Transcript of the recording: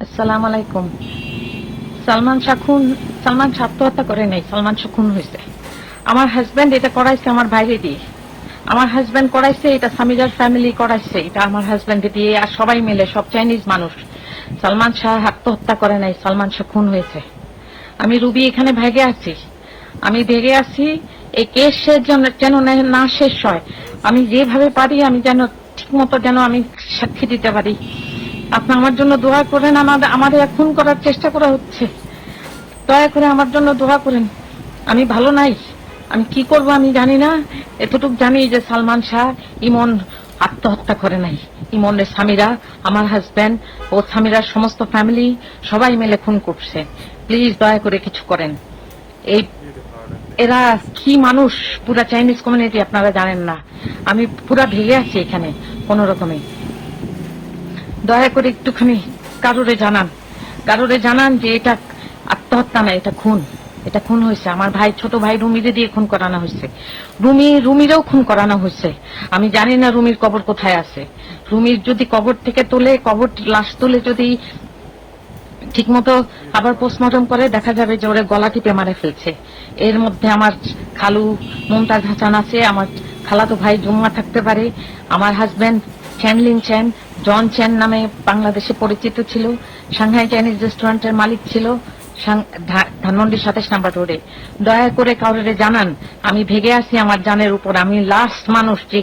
আসসালাম আলাইকুম। সালমান শাহ খুন, সালমান আত্মহত্যা করে নাই, সালমান শাহ খুন হয়েছে। আমার হাজবেন্ড এটা করাইছে আমার বাইরে দিয়ে। আমার হাজবেন্ড করাইছে, এটা সামিজার ফ্যামিলি করাইছে, এটা আমার হাজবেন্ড দিয়ে আর সবাই মিলে, সব চাইনিজ মানুষ। সালমান শাহ আত্মহত্যা করে নাই, সালমান শাহ খুন হয়েছে। আমি রুবি এখানে ভেগে আছি। আমি ভেগে আছি, এই কেস শেষ যেন- না শেষ হয়। আমি যেভাবে পারি, আমি যেন ঠিক মতো যেন আমি সাক্ষী দিতে পারি। আপনি আমার জন্য দোয়া করেন, আমাদের আমাদের খুন করার চেষ্টা করা হচ্ছে। দয়া করে আমার জন্য দোয়া করেন। আমি ভালো নাই। আমি কি করব আমি জানি না। এতটুকু জানি যে সালমান শাহ ইমন আত্মহত্যা করে নাই। ইমনের স্বামীরা, আমার হাজবেন্ড ও স্বামীরা সমস্ত ফ্যামিলি সবাই মিলে খুন করছে। প্লিজ দয়া করে কিছু করেন। এই এরা কি মানুষ? পুরা চাইনিজ কমিউনিটি আপনারা জানেন না। আমি পুরা ভেঙে আছি এখানে কোন রকমে। দয়া করে একটুখানি কারোরে জানান। কারোরে জানান যে এটা আত্মহত্যা না, এটা খুন। এটা খুন হয়েছে। আমার ভাই, ছোট ভাই রুমিরে দিয়ে খুন করানো হয়েছে। রুমি, রুমিরেও খুন করানো হয়েছে। আমি জানি না রুমির কবর কোথায় আছে। রুমির যদি কবর থেকে তোলে, কবর লাশ তুলে যদি ঠিকমতো আবার পোস্টমর্টম করে, দেখা যাবে যে ওরা গলা টিপে মারে ফেলছে। এর মধ্যে আমার খালু, মমতাজ হাসান আছে, আমার খালাতো ভাই জুম্মা থাকতে পারে, আমার হাজবেন্ড চ্যানলিন চ্যান জন চ্যান নামে বাংলাদেশে পরিচিত ছিল সাংহাই চাইনিজ রেস্টুরেন্টের মালিক ছিল সাং- ধা- ধানমন্ডি সাতাশ নাম্বার রোডে। দয়া করে কাউরে জানান, আমি ভেগে আছি আমার জানের উপর, আমি লাস্ট মানুষ যে